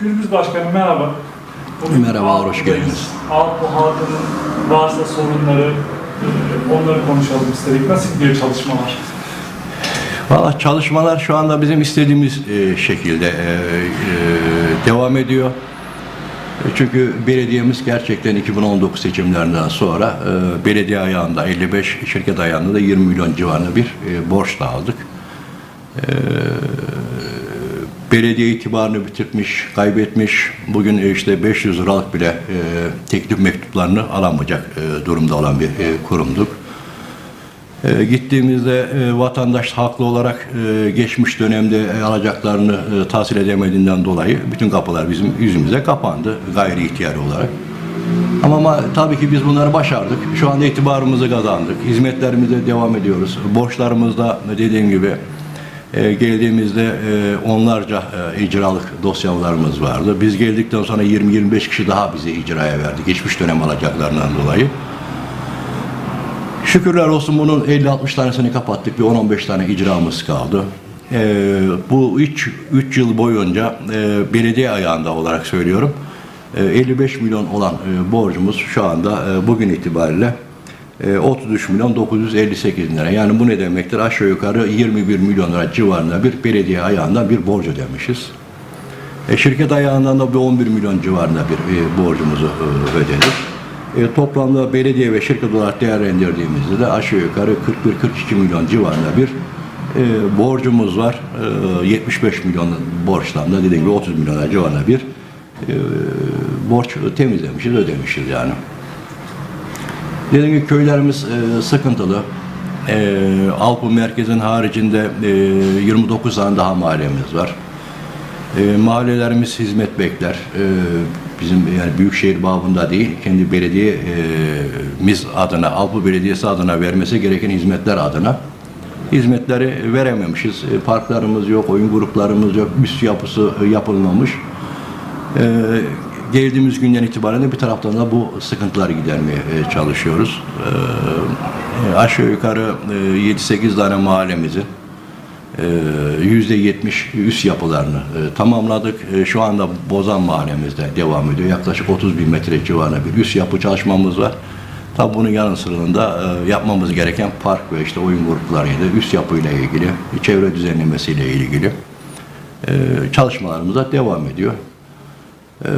Gürbüz Başkanım merhaba. Merhabalar, hoş Alp'tayız. geldiniz. Alpı halkının varsa sorunları, e, onları konuşalım istedik. Nasıl gidiyor çalışmalar? Valla çalışmalar şu anda bizim istediğimiz e, şekilde e, devam ediyor. Çünkü belediyemiz gerçekten 2019 seçimlerinden sonra belediye ayağında 55, şirket ayağında da 20 milyon civarında bir borç da aldık. Belediye itibarını bitirmiş, kaybetmiş. Bugün e, işte 500 liralık bile e, teklif mektuplarını alamayacak e, durumda olan bir e, kurumduk. E, gittiğimizde e, vatandaş haklı olarak e, geçmiş dönemde e, alacaklarını e, tahsil edemediğinden dolayı bütün kapılar bizim yüzümüze kapandı gayri ihtiyari olarak. Ama, ama tabii ki biz bunları başardık. Şu anda itibarımızı kazandık. Hizmetlerimize devam ediyoruz. Borçlarımızda dediğim gibi e, geldiğimizde e, onlarca e, icralık dosyalarımız vardı. Biz geldikten sonra 20-25 kişi daha bize icraya verdi. Geçmiş dönem alacaklarından dolayı. Şükürler olsun bunun 50-60 tanesini kapattık. Bir 10-15 tane icramız kaldı. Ee, bu 3 3 yıl boyunca e, belediye ayağında olarak söylüyorum. e, 55 milyon olan e, borcumuz şu anda e, bugün itibariyle e, 33 milyon 958 lira. Yani bu ne demektir? Aşağı yukarı 21 milyon lira civarında bir belediye ayağında bir borç ödemişiz. E, şirket ayağından da bir 11 milyon civarında bir e, borcumuzu e, ödedik. E, toplamda belediye ve şirket olarak değerlendirdiğimizde de aşağı yukarı 41-42 milyon civarında bir e, borcumuz var. E, 75 milyon borçtan da dediğim gibi 30 milyon civarında bir e, borç temizlemişiz, ödemişiz yani. Dediğim gibi köylerimiz e, sıkıntılı. E, Alpı merkezin haricinde e, 29 tane daha mahallemiz var. E, mahallelerimiz hizmet bekler. E, bizim yani büyükşehir babında değil, kendi belediyemiz adına, Alpı Belediyesi adına vermesi gereken hizmetler adına hizmetleri verememişiz. E, parklarımız yok, oyun gruplarımız yok, üst yapısı e, yapılmamış. E, geldiğimiz günden itibaren de bir taraftan da bu sıkıntıları gidermeye e, çalışıyoruz. E, e, aşağı yukarı e, 7-8 tane mahallemizin yüzde yetmiş üst yapılarını tamamladık. Şu anda Bozan mahallemizde devam ediyor. Yaklaşık 30 bin metre civarında bir üst yapı çalışmamız var. Tabi bunun yanı sırasında yapmamız gereken park ve işte oyun gruplarıydı. Üst yapıyla ilgili, çevre düzenlemesiyle ilgili çalışmalarımıza devam ediyor. E,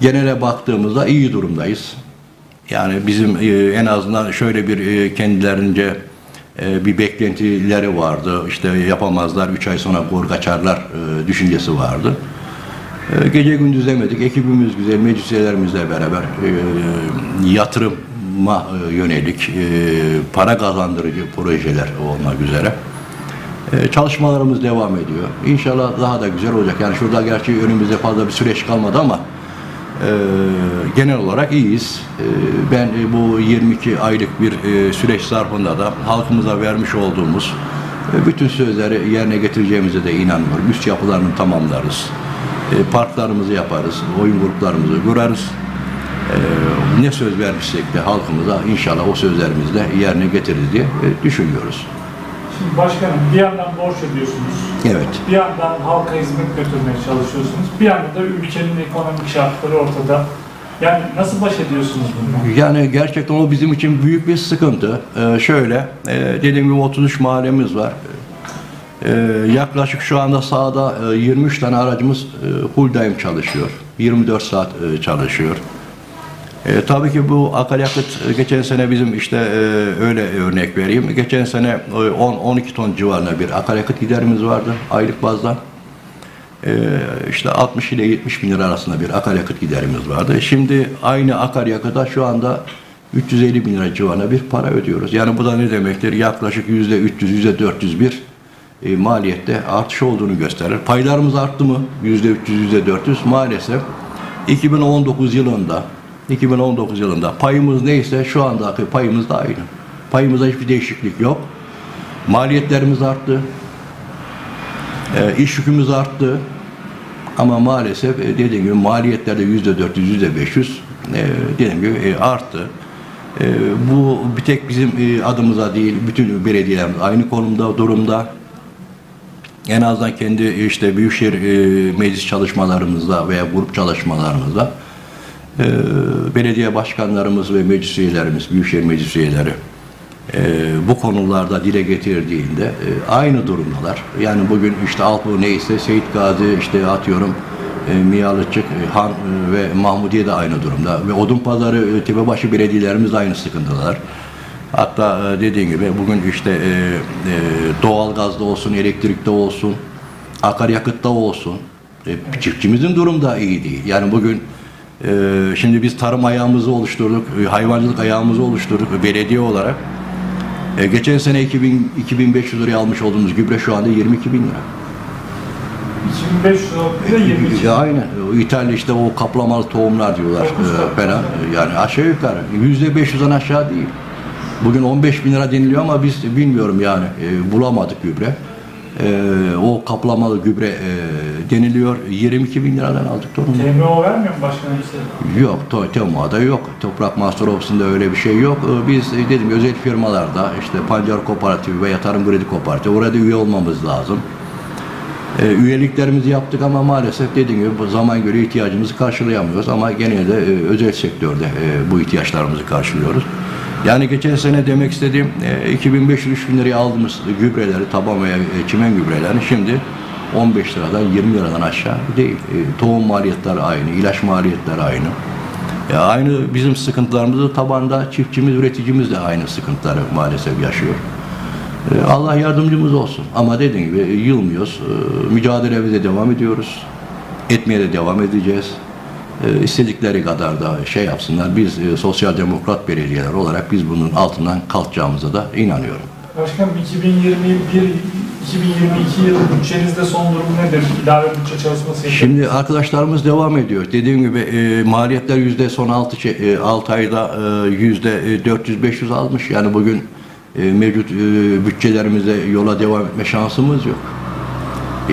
Genele baktığımızda iyi durumdayız. Yani bizim e, en azından şöyle bir e, kendilerince e, bir beklentileri vardı. İşte yapamazlar, 3 ay sonra gol kaçarlar e, düşüncesi vardı. E, Gece gündüz demedik. Ekibimiz güzel, meclis beraber e, yatırıma e, yönelik e, para kazandırıcı projeler olmak üzere e, çalışmalarımız devam ediyor. İnşallah daha da güzel olacak. Yani şurada gerçi önümüzde fazla bir süreç kalmadı ama e, genel olarak iyiyiz. E, ben e, bu 22 aylık bir e, süreç zarfında da halkımıza vermiş olduğumuz e, bütün sözleri yerine getireceğimize de inanıyorum. Üst yapılarını tamamlarız. E, parklarımızı yaparız. Oyun gruplarımızı kurarız. E, ne söz vermişsek de halkımıza inşallah o sözlerimizi de yerine getiririz diye e, düşünüyoruz. Şimdi başkanım bir yandan borç ödüyorsunuz. Evet. Bir yandan halka hizmet götürmeye çalışıyorsunuz. Bir yandan da ülkenin ekonomik şartları ortada. Yani nasıl baş ediyorsunuz bununla? Yani gerçekten o bizim için büyük bir sıkıntı. Ee, şöyle, e, dediğim gibi 33 mahallemiz var. Ee, yaklaşık şu anda sahada e, 23 tane aracımız e, full time çalışıyor. 24 saat e, çalışıyor. E, tabii ki bu akaryakıt e, geçen sene bizim işte e, öyle örnek vereyim. Geçen sene e, 10-12 ton civarında bir akaryakıt giderimiz vardı aylık bazda. Ee, işte 60 ile 70 bin lira arasında bir akaryakıt giderimiz vardı. Şimdi aynı akaryakıta şu anda 350 bin lira civarında bir para ödüyoruz. Yani bu da ne demektir? Yaklaşık yüzde 300, yüzde 400 bir e, maliyette artış olduğunu gösterir. Paylarımız arttı mı? Yüzde 300, yüzde 400 maalesef 2019 yılında 2019 yılında payımız neyse şu andaki payımız da aynı. Payımızda hiçbir değişiklik yok. Maliyetlerimiz arttı. E, iş yükümüz arttı. Ama maalesef e, dediğim gibi maliyetlerde yüzde 400, yüzde 500 e, dediğim gibi e, arttı. E, bu bir tek bizim e, adımıza değil, bütün belediyelerimiz aynı konumda, durumda. en azından kendi işte büyükşehir e, meclis çalışmalarımızda veya grup çalışmalarımızda e, belediye başkanlarımız ve meclis üyelerimiz, büyükşehir meclis üyeleri e, bu konularda dile getirdiğinde e, aynı durumdalar. Yani bugün işte Alpo neyse Seyit Gazi işte atıyorum e, Miyalıçık, e, Han e, ve Mahmudiye de aynı durumda. Ve Odunpazarı, e, Tepebaşı belediyelerimiz de aynı sıkıntıdalar. Hatta e, dediğim gibi bugün işte e, e, doğalgazda olsun, elektrikte olsun, akaryakıtta olsun. E, çiftçimizin durumu da iyi değil. Yani bugün şimdi biz tarım ayağımızı oluşturduk, e, hayvancılık ayağımızı oluşturduk e, belediye olarak. E, geçen sene 2000, 2500 liraya almış olduğumuz gübre şu anda 22 bin lira. 2500 lira 22. Ya aynen. İtalya işte o kaplamalı tohumlar diyorlar falan. Yani aşağı yukarı. Yüzde 500'den aşağı değil. Bugün 15 bin lira deniliyor ama biz bilmiyorum yani bulamadık gübre. E, o kaplamalı gübre e, deniliyor. 22 bin liradan aldık tohumu. TMO vermiyor mu başkanım size? Yok, to- TEMO'da yok. Toprak Master Office'inde öyle bir şey yok. Ee, Biz e, dedim özel firmalarda işte Pancar Kooperatifi veya Tarım Kredi Kooperatifi orada üye olmamız lazım. Ee, üyeliklerimizi yaptık ama maalesef dediğim gibi bu zaman göre ihtiyacımızı karşılayamıyoruz ama genelde e, özel sektörde e, bu ihtiyaçlarımızı karşılıyoruz. Yani geçen sene demek istediğim e, 2500-3000 liraya aldığımız gübreleri, taban veya e, çimen gübrelerini şimdi 15 liradan 20 liradan aşağı değil. E, tohum maliyetleri aynı, ilaç maliyetleri aynı. E, aynı bizim sıkıntılarımız da tabanda çiftçimiz, üreticimiz de aynı sıkıntıları maalesef yaşıyor. E, Allah yardımcımız olsun. Ama dediğim gibi e, yılmıyoruz. E, Mücadelemize devam ediyoruz. Etmeye de devam edeceğiz. E, istedikleri kadar da şey yapsınlar. Biz e, sosyal demokrat belediyeler olarak biz bunun altından kalkacağımıza da inanıyorum. Başkanım 2021 2022 yılı bütçenizde son durum nedir? İlave bütçe çalışması. Şimdi arkadaşlarımız devam ediyor. Dediğim gibi e, maliyetler yüzde son 6, 6 ayda e, yüzde 400-500 almış. Yani bugün e, mevcut e, bütçelerimize yola devam etme şansımız yok.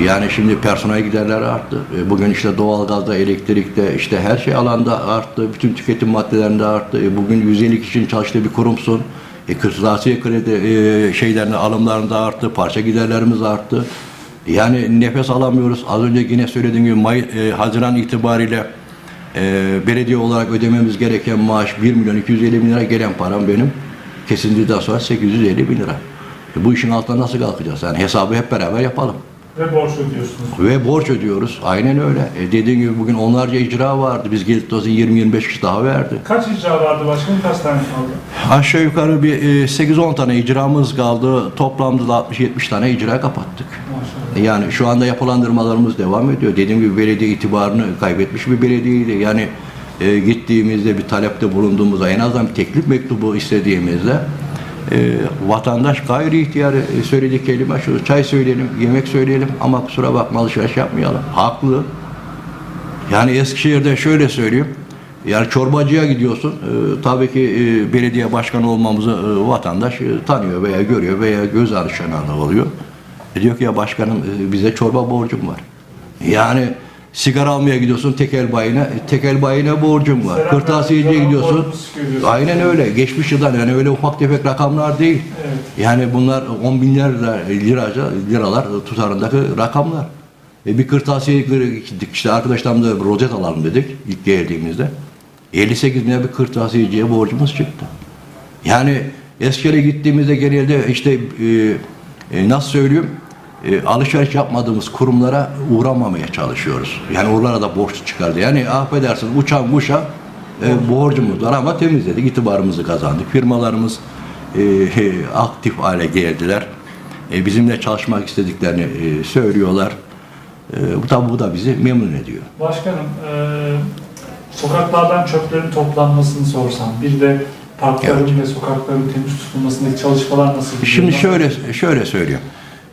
Yani şimdi personel giderleri arttı. E, Bugün işte doğalgazda, elektrikte, işte her şey alanda arttı. Bütün tüketim maddelerinde arttı. E, Bugün 150 kişinin çalıştığı bir kurumsun. E, kırtasiye kredi e, şeylerinde alımlarında arttı. Parça giderlerimiz arttı. Yani nefes alamıyoruz. Az önce yine söylediğim gibi May, e, Haziran itibariyle e, belediye olarak ödememiz gereken maaş 1 milyon 250 bin lira gelen param benim. Kesindikten sonra 850 bin lira. E, bu işin altına nasıl kalkacağız? Yani hesabı hep beraber yapalım. Ve borç ödüyorsunuz. Ve borç ödüyoruz. Aynen öyle. E dediğim gibi bugün onlarca icra vardı. Biz gelip de 20-25 kişi daha verdi. Kaç icra vardı başkanım? Kaç tane kaldı? Aşağı yukarı bir e, 8-10 tane icramız kaldı. Toplamda da 60-70 tane icra kapattık. Maşallah. Yani şu anda yapılandırmalarımız devam ediyor. Dediğim gibi belediye itibarını kaybetmiş bir belediyeydi. Yani e, gittiğimizde bir talepte bulunduğumuzda en azından bir teklif mektubu istediğimizde e, vatandaş gayri ihtiyarı e, söylediği kelime şu çay söyleyelim, yemek söyleyelim ama kusura bakma alışveriş yapmayalım. Haklı. Yani Eskişehir'de şöyle söyleyeyim. Yani çorbacıya gidiyorsun. e, tabii ki e, belediye başkanı olmamızı e, vatandaş e, tanıyor veya görüyor veya göz arışanı oluyor. E, diyor ki ya başkanım e, bize çorba borcum var. Yani sigara almaya gidiyorsun tekel bayine, e, tekel bayine borcum var. Kırtasiyeciye gidiyorsun. Aynen öyle. Geçmiş yıldan yani öyle ufak tefek rakamlar değil. Evet. Yani bunlar on binler liraca, liralar tutarındaki rakamlar. E bir kırtasiye gittik işte arkadaşlarımla rozet alalım dedik ilk geldiğimizde. 58 lira bir kırtasiyeciye borcumuz çıktı. Yani Eskişehir'e gittiğimizde genelde işte e, e, nasıl söyleyeyim e, alışveriş yapmadığımız kurumlara uğramamaya çalışıyoruz. Yani oralara da borç çıkardı. Yani affedersin uçan kuşa e, borcumuz var ama temizledik, itibarımızı kazandık. Firmalarımız e, aktif hale geldiler. E, bizimle çalışmak istediklerini e, söylüyorlar. E, bu tabi bu da bizi memnun ediyor. Başkanım, eee, sokaklardan çöplerin toplanmasını sorsam, bir de parkların ve sokakların temiz tutulmasındaki çalışmalar nasıl? Şimdi şöyle şöyle söyleyeyim.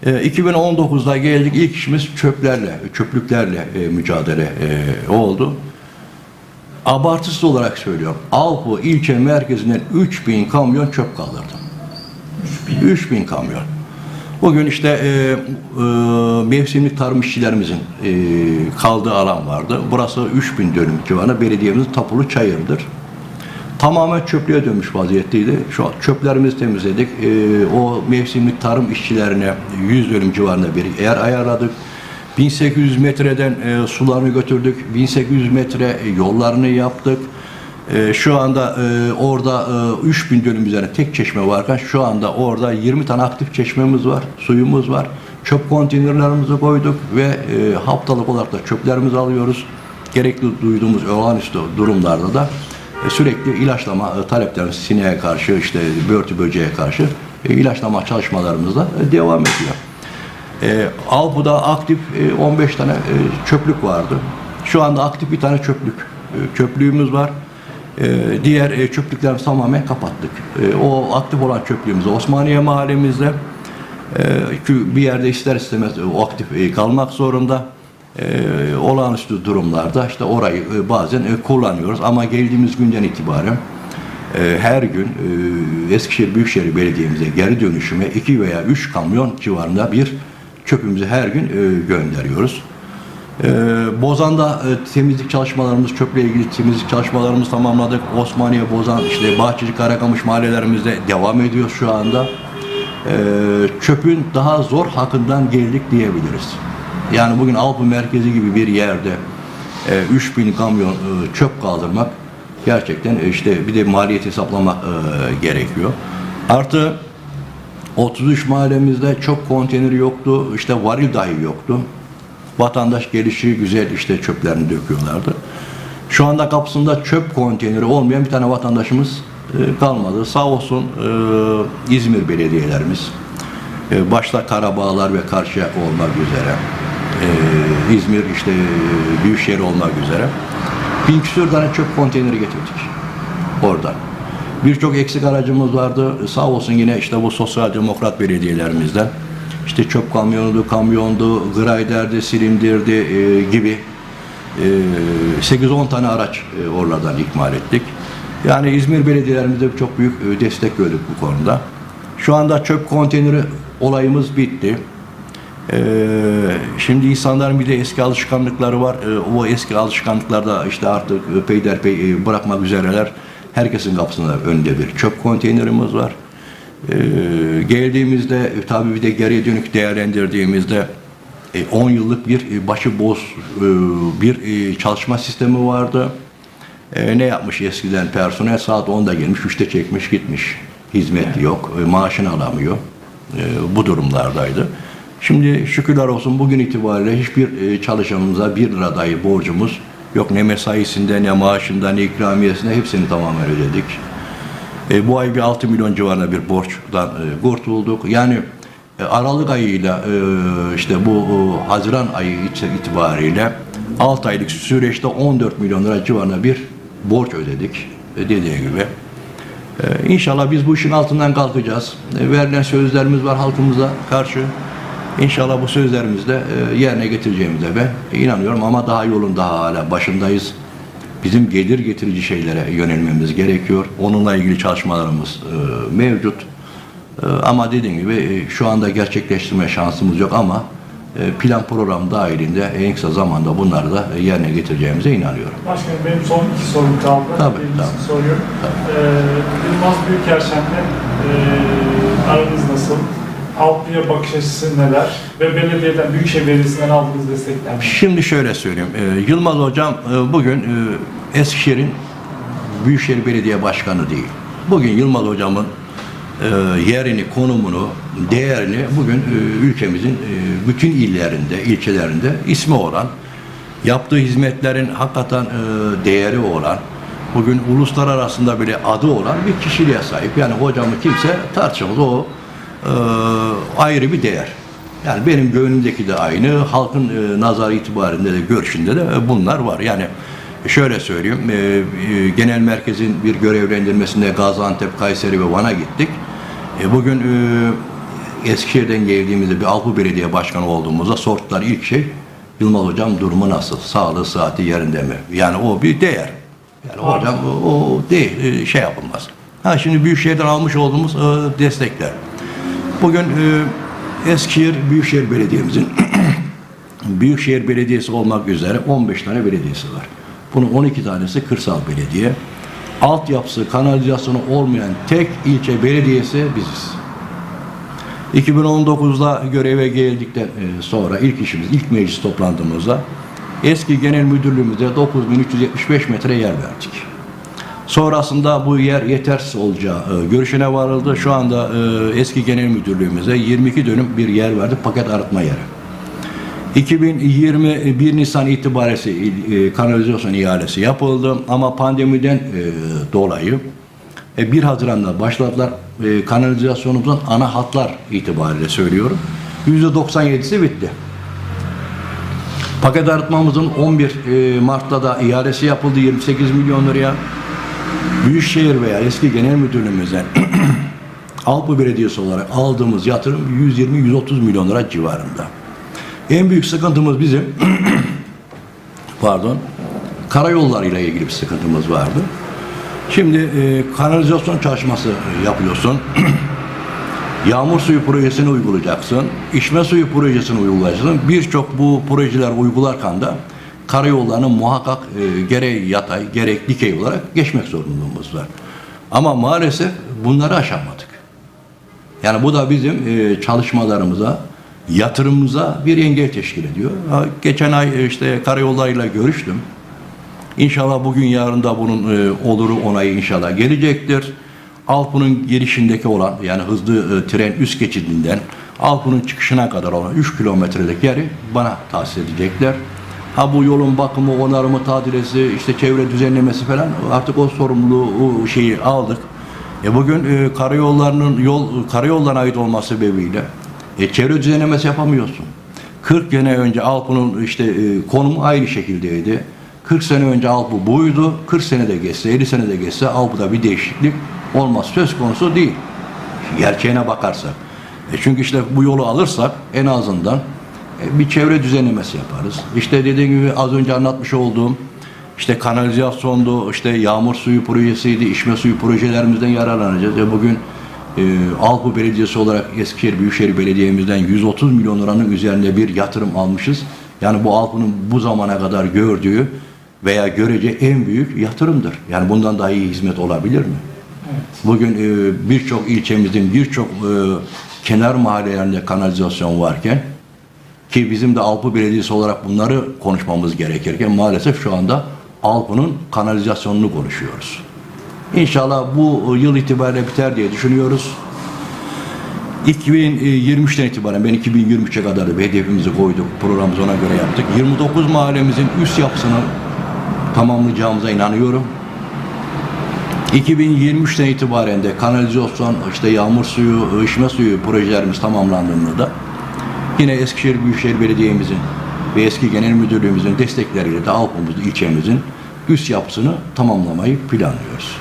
E, 2019'da geldik ilk işimiz çöplerle, çöplüklerle e, mücadele e, oldu. Abartısız olarak söylüyorum. Alpo ilçe merkezinden 3000 kamyon çöp kaldırdım. 3000. 3000 kamyon. Bugün işte e, e, mevsimlik tarım işçilerimizin e, kaldığı alan vardı. Burası 3000 dönüm civarında belediyemizin tapulu çayırıdır. Tamamen çöplüğe dönmüş vaziyetteydi. Şu an çöplerimizi temizledik. Ee, o mevsimlik tarım işçilerine 100 dönüm civarında bir yer ayarladık. 1800 metreden e, sularını götürdük. 1800 metre yollarını yaptık. E, şu anda e, orada e, 3000 dönüm üzerine tek çeşme varken şu anda orada 20 tane aktif çeşmemiz var, suyumuz var. Çöp konteynerlerimizi koyduk ve e, haftalık olarak da çöplerimizi alıyoruz. Gerekli duyduğumuz olağanüstü durumlarda da e, sürekli ilaçlama e, taleplerimiz sineğe karşı işte börtü böceğe karşı e, ilaçlama çalışmalarımız da e, devam ediyor. E, aktif e, 15 tane e, çöplük vardı. Şu anda aktif bir tane çöplük e, çöplüğümüz var. E, diğer e, çöplüklerimizi tamamen kapattık. E, o aktif olan çöplüğümüz Osmaniye mahallemizde. E, bir yerde ister istemez e, o aktif e, kalmak zorunda. E, olağanüstü durumlarda işte orayı e, bazen e, kullanıyoruz ama geldiğimiz günden itibaren e, her gün e, Eskişehir Büyükşehir Belediye'mize geri dönüşüme 2 veya 3 kamyon civarında bir çöpümüzü her gün e, gönderiyoruz. E, Bozan'da e, temizlik çalışmalarımız, çöple ilgili temizlik çalışmalarımızı tamamladık. Osmaniye, Bozan, işte Bahçeci, Karakamış mahallelerimizde devam ediyor şu anda. E, çöpün daha zor hakkından geldik diyebiliriz. Yani bugün Alpı merkezi gibi bir yerde e, 3000 kamyon e, çöp kaldırmak gerçekten e, işte bir de maliyet hesaplamak e, gerekiyor. Artı 33 mahallemizde çok konteyneri yoktu, işte varil dahi yoktu. Vatandaş gelişi güzel işte çöplerini döküyorlardı. Şu anda kapısında çöp konteyneri olmayan bir tane vatandaşımız e, kalmadı. Sağ olsun e, İzmir belediyelerimiz, e, başta Karabağlar ve Karşıyak olmak üzere, e, İzmir işte e, Büyükşehir olmak üzere bin küsur tane çöp konteyneri getirdik oradan. Birçok eksik aracımız vardı. Sağ olsun yine işte bu sosyal demokrat belediyelerimizden. İşte çöp kamyonudu, kamyondu, grayderdi, silindirdi e, gibi e, 8-10 tane araç e, oralardan ikmal ettik. Yani İzmir belediyelerimize çok büyük e, destek gördük bu konuda. Şu anda çöp konteyneri olayımız bitti. Ee, şimdi insanların bir de eski alışkanlıkları var. Ee, o eski alışkanlıklarda işte artık e, peyderpey e, bırakmak üzereler. Herkesin kapısında önünde bir çöp konteynerimiz var. Ee, geldiğimizde e, tabii bir de geriye dönük değerlendirdiğimizde e, 10 yıllık bir e, e, bir e, çalışma sistemi vardı. E, ne yapmış eskiden personel saat 10'da gelmiş, 3'te çekmiş gitmiş. Hizmet yok, e, maaşını alamıyor. E, bu durumlardaydı. Şimdi şükürler olsun bugün itibariyle hiçbir e, çalışanımıza bir lira dahi borcumuz yok. Ne mesaisinde, ne maaşında, ne ikramiyesinde hepsini tamamen ödedik. E, bu ay bir 6 milyon civarında bir borçtan e, kurtulduk. Yani e, Aralık ayıyla e, işte bu e, Haziran ayı it- itibariyle 6 aylık süreçte 14 milyon lira civarında bir borç ödedik. E, dediği gibi. Ee, İnşallah biz bu işin altından kalkacağız. Ee, Verilen sözlerimiz var halkımıza karşı. İnşallah bu sözlerimizi de e, yerine getireceğimize ben inanıyorum ama daha yolun daha hala başındayız. Bizim gelir getirici şeylere yönelmemiz gerekiyor. Onunla ilgili çalışmalarımız e, mevcut. E, Ama dediğim gibi şu anda gerçekleştirme şansımız yok ama plan program dahilinde en kısa zamanda bunları da yerine getireceğimize inanıyorum. Başkanım benim son iki sorum kaldı. Tabii, Birincisini tabii. soruyorum. Ee, Yılmaz Büyükerşen'le e, aranız nasıl? Altıya bakış açısı neler? Ve belediyeden, Büyükşehir Belediyesi'nden aldığınız destekler neler? Şimdi şöyle söyleyeyim. Ee, Yılmaz Hocam e, bugün e, Eskişehir'in Büyükşehir Belediye Başkanı değil. Bugün Yılmaz Hocam'ın e, yerini, konumunu, değerini bugün e, ülkemizin e, bütün illerinde, ilçelerinde ismi olan, yaptığı hizmetlerin hakikaten e, değeri olan, bugün uluslararasında bile adı olan bir kişiliğe sahip. Yani hocamı kimse tartışamaz. O e, ayrı bir değer. Yani benim gönlümdeki de aynı, halkın e, nazarı itibarinde de görüşünde de e, bunlar var. Yani şöyle söyleyeyim, e, e, genel merkezin bir görevlendirmesinde Gaziantep, Kayseri ve Van'a gittik. E, bugün e, Eskişehir'den geldiğimizde bir Alpı Belediye Başkanı olduğumuzda sordular ilk şey, Yılmaz Hocam durumu nasıl? Sağlığı, saati yerinde mi? Yani o bir değer. Yani hocam o, o değil, e, şey yapılmaz. Ha şimdi Büyükşehir'den almış olduğumuz e, destekler. Bugün e, Eskişehir Büyükşehir Belediye'mizin Büyükşehir Belediyesi olmak üzere 15 tane belediyesi var. Bunun 12 tanesi kırsal belediye. altyapısı, kanalizasyonu olmayan tek ilçe belediyesi biziz. 2019'da göreve geldikten e, sonra ilk işimiz, ilk meclis toplantımızda eski genel müdürlüğümüze 9375 metre yer verdik. Sonrasında bu yer yetersiz olacağı e, görüşüne varıldı. Şu anda e, eski genel müdürlüğümüze 22 dönüm bir yer verdik, paket arıtma yeri. 2021 Nisan itibariyle e, kanalizasyon ihalesi yapıldı ama pandemiden e, dolayı e, 1 Haziran'da başladılar. E, kanalizasyonumuzun ana hatlar itibariyle söylüyorum. %97'si bitti. Paket arıtmamızın 11 e, Mart'ta da ihalesi yapıldı 28 milyon liraya. Büyükşehir veya eski genel müdürlüğümüzden Alpı Belediyesi olarak aldığımız yatırım 120-130 milyon lira civarında. En büyük sıkıntımız bizim pardon karayollarıyla ilgili bir sıkıntımız vardı. Şimdi e, kanalizasyon çalışması yapıyorsun. Yağmur suyu projesini uygulayacaksın. içme suyu projesini uygulayacaksın. Birçok bu projeler uygularken de karayollarını muhakkak e, gerek yatay gerek dikey olarak geçmek zorunluluğumuz var. Ama maalesef bunları aşamadık. Yani bu da bizim e, çalışmalarımıza, yatırımımıza bir engel teşkil ediyor. Geçen ay e, işte karayollarıyla görüştüm. İnşallah bugün yarın da bunun e, oluru onayı inşallah gelecektir. Alpı'nın girişindeki olan yani hızlı e, tren üst geçidinden Alpı'nın çıkışına kadar olan 3 kilometrelik yeri bana tahsis edecekler. Ha bu yolun bakımı, onarımı, tadilesi, işte çevre düzenlemesi falan artık o sorumluluğu o şeyi aldık. E bugün e, karayollarının yol karayollarına ait olması sebebiyle e, çevre düzenlemesi yapamıyorsun. 40 sene önce Alpı'nın işte e, konumu aynı şekildeydi. 40 sene önce Alpı buydu. 40 sene de geçse, 50 sene de geçse Alpı'da bir değişiklik olmaz. Söz konusu değil. Gerçeğine bakarsak. E çünkü işte bu yolu alırsak en azından bir çevre düzenlemesi yaparız. İşte dediğim gibi az önce anlatmış olduğum işte kanalizasyondu, işte yağmur suyu projesiydi, içme suyu projelerimizden yararlanacağız. E bugün e, Alpı Belediyesi olarak Eskişehir Büyükşehir Belediye'mizden 130 milyon liranın üzerinde bir yatırım almışız. Yani bu Alpı'nın bu zamana kadar gördüğü veya göreceği en büyük yatırımdır. Yani bundan daha iyi hizmet olabilir mi? Bugün e, birçok ilçemizin birçok e, kenar mahallelerinde kanalizasyon varken ki bizim de Alpı Belediyesi olarak bunları konuşmamız gerekirken maalesef şu anda Alpı'nın kanalizasyonunu konuşuyoruz. İnşallah bu yıl itibariyle biter diye düşünüyoruz. 2023'ten itibaren ben 2023'e kadar da bir hedefimizi koyduk. Programımızı ona göre yaptık. 29 mahallemizin üst yapısını tamamlayacağımıza inanıyorum. 2023'ten itibaren de kanalizasyon, işte yağmur suyu, içme suyu projelerimiz tamamlandığında da yine Eskişehir Büyükşehir Belediye'mizin ve eski genel müdürlüğümüzün destekleriyle de Alpımız ilçemizin üst yapısını tamamlamayı planlıyoruz.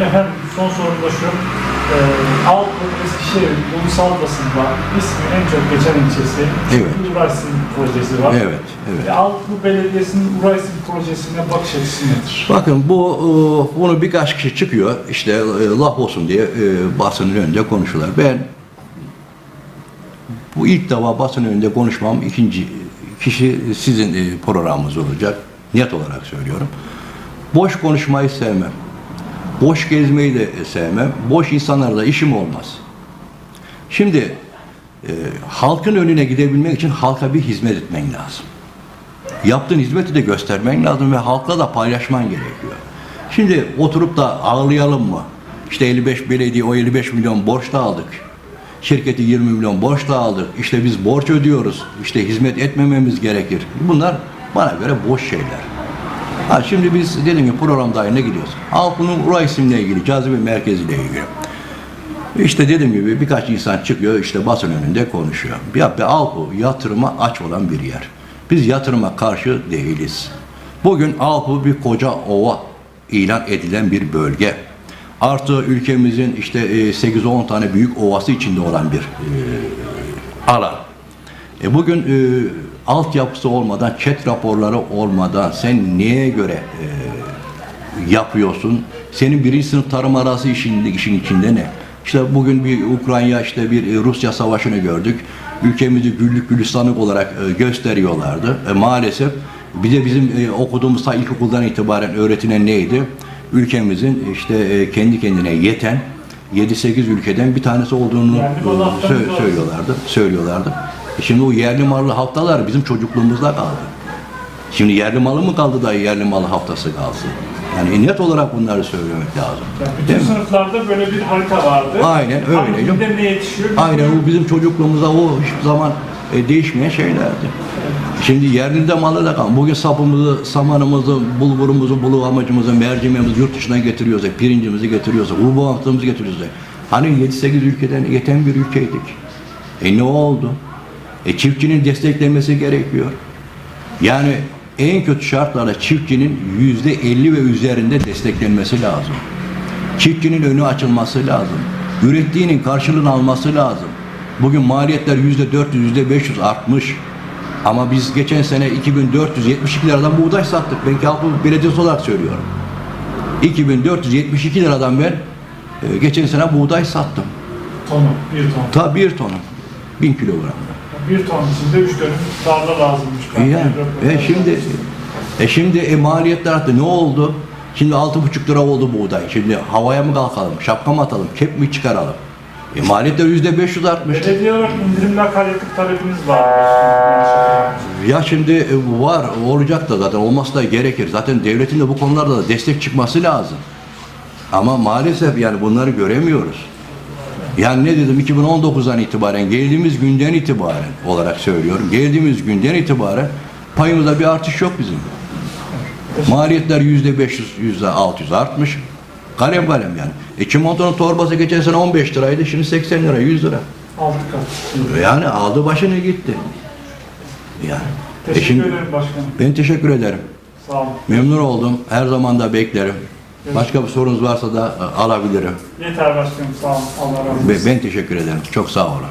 Efendim son sorum da şu. Ee, Alpı Eskişehir ulusal basında ismi en çok geçen ilçesi. Evet. Uraysin projesi var. Evet, evet. Ve Alpı Belediyesi'nin Uraysin projesine bakış açısı nedir? Bakın bu e, bunu birkaç kişi çıkıyor işte e, laf olsun diye e, basının önünde konuşuyorlar. Ben bu ilk defa basın önünde konuşmam ikinci kişi sizin e, programınız olacak. Net olarak söylüyorum. Boş konuşmayı sevmem. Boş gezmeyi de sevmem. Boş insanlarla işim olmaz. Şimdi e, halkın önüne gidebilmek için halka bir hizmet etmen lazım. Yaptığın hizmeti de göstermen lazım ve halkla da paylaşman gerekiyor. Şimdi oturup da ağlayalım mı? İşte 55 belediye o 55 milyon borçla aldık. Şirketi 20 milyon borçla aldık. İşte biz borç ödüyoruz. İşte hizmet etmememiz gerekir. Bunlar bana göre boş şeyler. Ha şimdi biz dediğim gibi program dahiline gidiyoruz. Alpı'nın Ura isimle ilgili, cazibe merkeziyle ilgili. İşte dediğim gibi birkaç insan çıkıyor işte basın önünde konuşuyor. Ya be Alpı yatırıma aç olan bir yer. Biz yatırıma karşı değiliz. Bugün Alpı bir koca ova ilan edilen bir bölge. Artı ülkemizin işte e, 8-10 tane büyük ovası içinde olan bir e, alan. E bugün e, altyapısı olmadan, chat raporları olmadan sen neye göre e, yapıyorsun? Senin birinci sınıf tarım arası işin, işin içinde ne? İşte bugün bir Ukrayna işte bir e, Rusya savaşını gördük. Ülkemizi güllük gülistanlık olarak e, gösteriyorlardı. E, maalesef bir de bizim e, okuduğumuz ilkokuldan itibaren öğretilen neydi? Ülkemizin işte e, kendi kendine yeten 7-8 ülkeden bir tanesi olduğunu malı e, sö- söylüyorlardı. Söylüyorlardı. E şimdi o yerli mallı haftalar bizim çocukluğumuzda kaldı. Şimdi yerli malı mı kaldı da yerli malı haftası kalsın? Yani net olarak bunları söylemek lazım. Yani bütün Değil mi? sınıflarda böyle bir harita vardı. Aynen öyle. Ne yetişiyor? Aynen o bizim çocukluğumuzda o hiçbir zaman e, değişmeyen şeylerdi. Şimdi yerlinde malı da kalmadı. Bugün sapımızı, samanımızı, bulgurumuzu, buluğamacımızı, mercimeğimizi yurt dışından getiriyorsak, pirincimizi getiriyorsak, urbahtımızı getiriyorsak. Hani 7-8 ülkeden yeten bir ülkeydik. E ne oldu? E çiftçinin desteklenmesi gerekiyor. Yani en kötü şartlarda çiftçinin yüzde 50 ve üzerinde desteklenmesi lazım. Çiftçinin önü açılması lazım. Ürettiğinin karşılığını alması lazım. Bugün maliyetler yüzde 400, yüzde 500 artmış. Ama biz geçen sene 2472 liradan buğday sattık. Ben Kalkınma Belediyesi olarak söylüyorum. 2472 liradan ben e, geçen sene buğday sattım. Tonu, bir ton. Ta bir tonu. 1000 kilogram. Bir ton içinde üç dönüm tarla lazımmış. E Yani, e şimdi e şimdi e, maliyetler arttı. Ne oldu? Şimdi altı buçuk lira oldu buğday. Şimdi havaya mı kalkalım? Şapka mı atalım? Kep mi çıkaralım? E, maliyetler yüzde 500 artmış. Belediye olarak indirimli akaryakıt talebiniz var. Ya şimdi e, var, olacak da zaten olması da gerekir. Zaten devletin de bu konularda da destek çıkması lazım. Ama maalesef yani bunları göremiyoruz. Yani ne dedim 2019'dan itibaren geldiğimiz günden itibaren olarak söylüyorum. Geldiğimiz günden itibaren payımızda bir artış yok bizim. Maliyetler yüzde 500, yüzde 600 artmış. Kalem kalem yani. E çimentonun torbası geçen sene 15 liraydı, şimdi 80 lira, 100 lira. Aldık kat. Yani aldı başını gitti. Yani. E Teşekkür şimdi, ederim başkanım. ben teşekkür ederim. Sağ olun. Memnun oldum. Her zaman da beklerim. Başka bir sorunuz varsa da e, alabilirim. Yeter başkanım. Sağ olun. Allah razı olsun. Ben teşekkür ederim. Çok sağ olun.